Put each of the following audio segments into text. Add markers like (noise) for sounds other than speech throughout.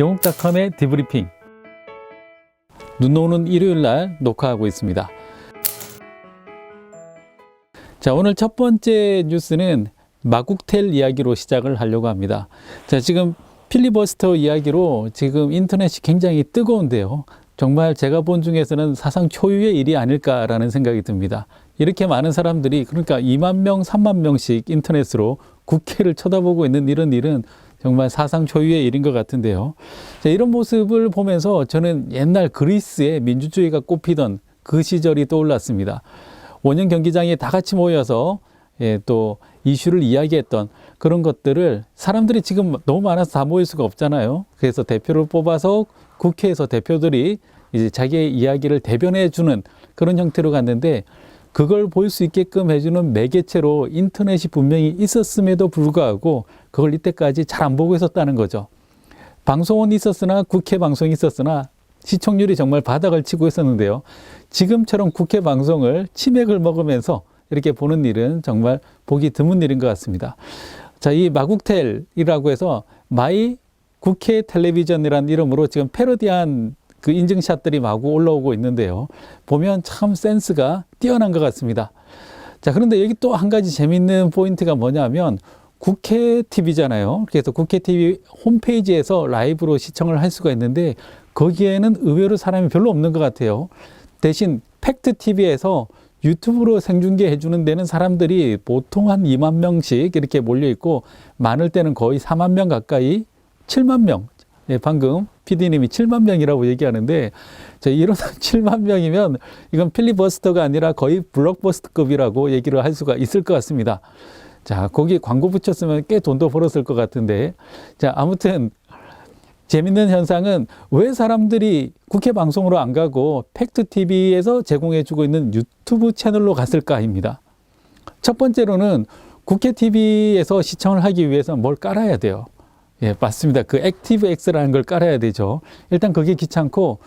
영국닷컴의 디브리핑 눈 오는 일요일 날 녹화하고 있습니다. 자, 오늘 첫 번째 뉴스는 마국텔 이야기로 시작을 하려고 합니다. 자, 지금 필리버스터 이야기로 지금 인터넷이 굉장히 뜨거운데요. 정말 제가 본 중에서는 사상 초유의 일이 아닐까라는 생각이 듭니다. 이렇게 많은 사람들이 그러니까 2만 명, 3만 명씩 인터넷으로 국회를 쳐다보고 있는 이런 일은 정말 사상 초유의 일인 것 같은데요. 자, 이런 모습을 보면서 저는 옛날 그리스의 민주주의가 꽃피던 그 시절이 떠올랐습니다. 원형 경기장에 다 같이 모여서 예, 또 이슈를 이야기했던 그런 것들을 사람들이 지금 너무 많아서 다 모일 수가 없잖아요. 그래서 대표를 뽑아서 국회에서 대표들이 이제 자기의 이야기를 대변해 주는 그런 형태로 갔는데 그걸 볼 수 있게끔 해주는 매개체로 인터넷이 분명히 있었음에도 불구하고 그걸 이때까지 잘 안 보고 있었다는 거죠. 방송은 있었으나 국회 방송이 있었으나 시청률이 정말 바닥을 치고 있었는데요. 지금처럼 국회 방송을 치맥을 먹으면서 이렇게 보는 일은 정말 보기 드문 일인 것 같습니다. 자, 이 마국텔이라고 해서 마이 국회 텔레비전이라는 이름으로 지금 패러디한 그 인증샷들이 마구 올라오고 있는데요. 보면 참 센스가 뛰어난 것 같습니다. 자, 그런데 여기 또 한 가지 재밌는 포인트가 뭐냐면 국회 TV잖아요. 그래서 국회 TV 홈페이지에서 라이브로 시청을 할 수가 있는데 거기에는 의외로 사람이 별로 없는 것 같아요. 대신 팩트 TV에서 유튜브로 생중계 해주는 데는 사람들이 보통 한 2만 명씩 이렇게 몰려 있고 많을 때는 거의 4만 명 가까이 7만 명. 예, 방금 PD님이 7만 명이라고 얘기하는데 자, 이런 7만 (laughs) 명이면 이건 필리버스터가 아니라 거의 블록버스터급이라고 얘기를 할 수가 있을 것 같습니다. 자, 거기 광고 붙였으면 꽤 돈도 벌었을 것 같은데. 자, 아무튼 재밌는 현상은 왜 사람들이 국회 방송으로 안 가고 팩트 TV에서 제공해 주고 있는 유튜브 채널로 갔을까입니다. 첫 번째로는 국회 TV에서 시청을 하기 위해서 뭘 깔아야 돼요. 예, 맞습니다. 그 액티브 X라는 걸 깔아야 되죠. 일단 그게 귀찮고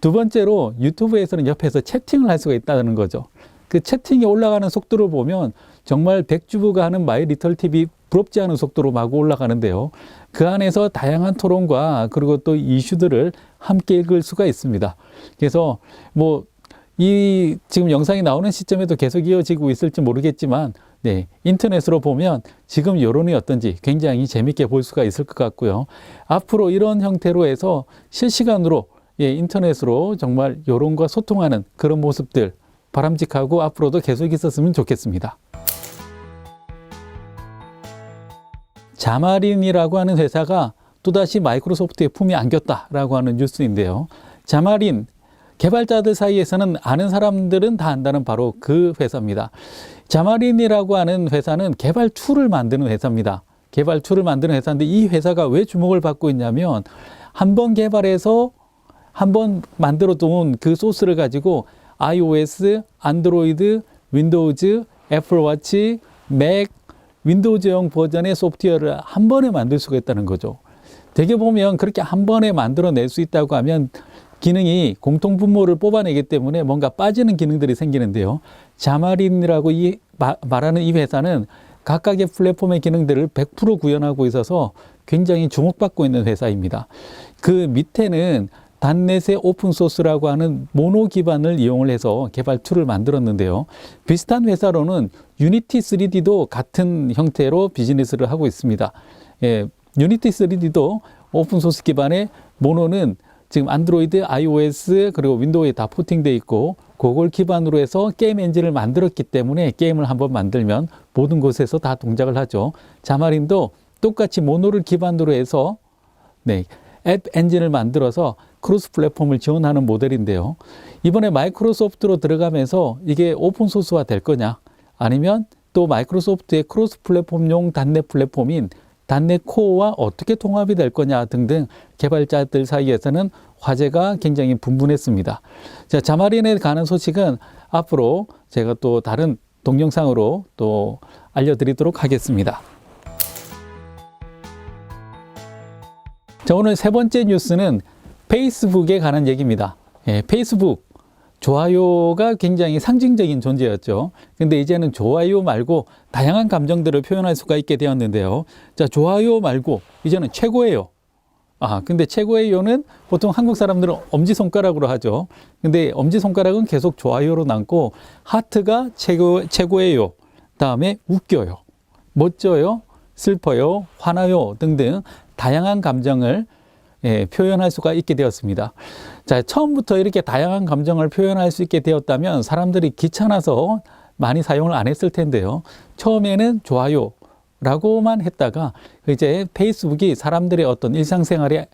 두 번째로 유튜브에서는 옆에서 채팅을 할 수가 있다는 거죠. 그 채팅이 올라가는 속도를 보면 정말 백주부가 하는 마이 리틀 TV 부럽지 않은 속도로 마구 올라가는데요. 그 안에서 다양한 토론과 그리고 또 이슈들을 함께 읽을 수가 있습니다. 그래서 뭐 이 지금 영상이 나오는 시점에도 계속 이어지고 있을지 모르겠지만 네, 인터넷으로 보면 지금 여론이 어떤지 굉장히 재밌게 볼 수가 있을 것 같고요. 앞으로 이런 형태로 해서 실시간으로 예, 인터넷으로 정말 여론과 소통하는 그런 모습들 바람직하고 앞으로도 계속 있었으면 좋겠습니다. 자마린이라고 하는 회사가 또다시 마이크로소프트에 품이 안겼다라고 하는 뉴스인데요. 자마린 개발자들 사이에서는 아는 사람들은 다 안다는 바로 그 회사입니다. 자마린이라고 하는 회사는 개발 툴을 만드는 회사입니다. 개발 툴을 만드는 회사인데 이 회사가 왜 주목을 받고 있냐면 한 번 개발해서 한 번 만들어 놓은 그 소스를 가지고 iOS, 안드로이드, 윈도우즈, 애플워치, 맥, 윈도우즈용 버전의 소프트웨어를 한 번에 만들 수가 있다는 거죠. 되게 보면 그렇게 한 번에 만들어낼 수 있다고 하면 기능이 공통 분모를 뽑아내기 때문에 뭔가 빠지는 기능들이 생기는데요. 자마린이라고 이 마, 말하는 이 회사는 각각의 플랫폼의 기능들을 100% 구현하고 있어서 굉장히 주목받고 있는 회사입니다. 그 밑에는 단넷의 오픈소스라고 하는 모노 기반을 이용을 해서 개발 툴을 만들었는데요. 비슷한 회사로는 유니티 3D도 같은 형태로 비즈니스를 하고 있습니다. 예, 유니티 3D도 오픈소스 기반의 모노는 지금 안드로이드, iOS 그리고 윈도우에 다 포팅돼 있고 그걸 기반으로 해서 게임 엔진을 만들었기 때문에 게임을 한번 만들면 모든 곳에서 다 동작을 하죠. 자마린도 똑같이 모노를 기반으로 해서 네, 앱 엔진을 만들어서 크로스 플랫폼을 지원하는 모델인데요. 이번에 마이크로소프트로 들어가면서 이게 오픈 소스화 될 거냐? 아니면 또 마이크로소프트의 크로스 플랫폼용 단넷 플랫폼인 단넷 코어와 어떻게 통합이 될 거냐 등등 개발자들 사이에서는 화제가 굉장히 분분했습니다. 자, 자마린에 관한 소식은 앞으로 제가 또 다른 동영상으로 또 알려드리도록 하겠습니다. 자, 오늘 세 번째 뉴스는 페이스북에 관한 얘기입니다. 예, 페이스북 좋아요가 굉장히 상징적인 존재였죠. 근데 이제는 좋아요 말고 다양한 감정들을 표현할 수가 있게 되었는데요. 자, 좋아요 말고 이제는 최고예요. 아, 근데 최고의 요는 보통 한국 사람들은 엄지손가락으로 하죠. 근데 엄지손가락은 계속 좋아요로 남고, 하트가 최고, 최고의 요. 다음에 웃겨요. 멋져요. 슬퍼요. 화나요. 등등 다양한 감정을 예, 표현할 수가 있게 되었습니다. 자, 처음부터 이렇게 다양한 감정을 표현할 수 있게 되었다면 사람들이 귀찮아서 많이 사용을 안 했을 텐데요. 처음에는 좋아요. 라고만 했다가 이제 페이스북이 사람들의 어떤 일상생활에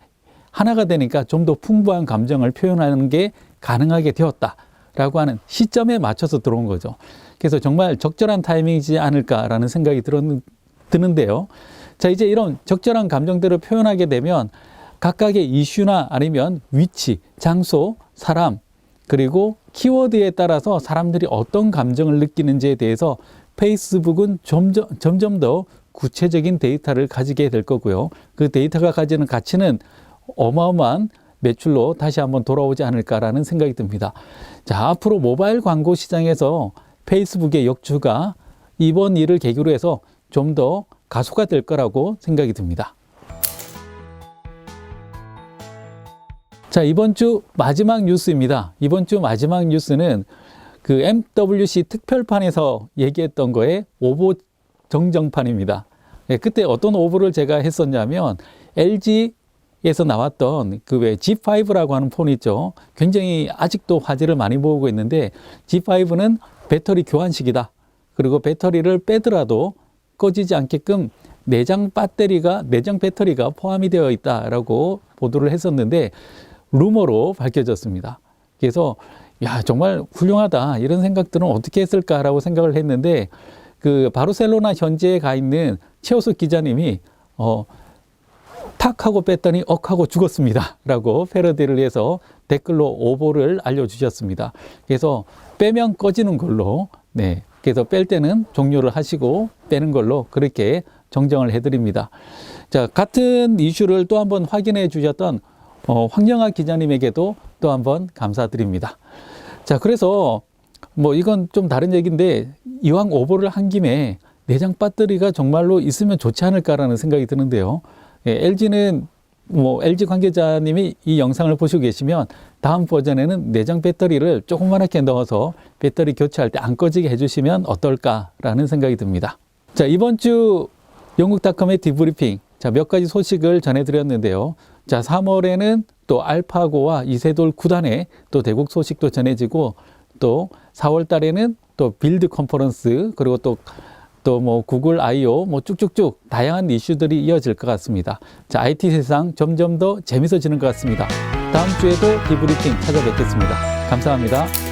하나가 되니까 좀 더 풍부한 감정을 표현하는 게 가능하게 되었다 라고 하는 시점에 맞춰서 들어온 거죠. 그래서 정말 적절한 타이밍이지 않을까라는 생각이 들었, 드는데요. 자, 이제 이런 적절한 감정들을 표현하게 되면 각각의 이슈나 아니면 위치, 장소, 사람, 그리고 키워드에 따라서 사람들이 어떤 감정을 느끼는지에 대해서 페이스북은 점점, 점점 더 구체적인 데이터를 가지게 될 거고요. 그 데이터가 가지는 가치는 어마어마한 매출로 다시 한번 돌아오지 않을까라는 생각이 듭니다. 자, 앞으로 모바일 광고 시장에서 페이스북의 역주가 이번 일을 계기로 해서 좀 더 가속화 될 거라고 생각이 듭니다. 자, 이번 주 마지막 뉴스입니다. 이번 주 마지막 뉴스는 그 MWC 특별판에서 얘기했던 거에 오보 정정판입니다. 예, 그때 어떤 오보를 제가 했었냐면 LG에서 나왔던 그 왜 G5라고 하는 폰 있죠. 굉장히 아직도 화제를 많이 모으고 있는데 G5는 배터리 교환식이다. 그리고 배터리를 빼더라도 꺼지지 않게끔 내장 배터리가 내장 배터리가 포함이 되어 있다라고 보도를 했었는데 루머로 밝혀졌습니다. 그래서 야 정말 훌륭하다 이런 생각들은 어떻게 했을까라고 생각을 했는데 그 바르셀로나 현지에 가 있는 최호수 기자님이 어 탁 하고 뺐더니 억 하고 죽었습니다 라고 패러디를 해서 댓글로 오보를 알려주셨습니다. 그래서 빼면 꺼지는 걸로 네 그래서 뺄 때는 종료를 하시고 빼는 걸로 그렇게 정정을 해드립니다. 자 같은 이슈를 또 한번 확인해 주셨던 어, 황영아 기자님에게도 또 한번 감사드립니다. 자, 그래서 뭐 이건 좀 다른 얘기인데 이왕 오보를 한 김에 내장 배터리가 정말로 있으면 좋지 않을까라는 생각이 드는데요. 예, LG는 뭐 LG 관계자님이 이 영상을 보시고 계시면 다음 버전에는 내장 배터리를 조그맣게 넣어서 배터리 교체할 때 안 꺼지게 해주시면 어떨까라는 생각이 듭니다. 자, 이번 주 영국닷컴의 디브리핑. 자, 몇 가지 소식을 전해드렸는데요. 자, 3월에는 또 알파고와 이세돌 구단의 또 대국 소식도 전해지고 또 4월 달에는 또 빌드 컨퍼런스 그리고 또 또 뭐 구글 I/O 뭐 쭉쭉쭉 다양한 이슈들이 이어질 것 같습니다. 자, IT 세상 점점 더 재밌어지는 것 같습니다. 다음 주에도 디브리핑 찾아뵙겠습니다. 감사합니다.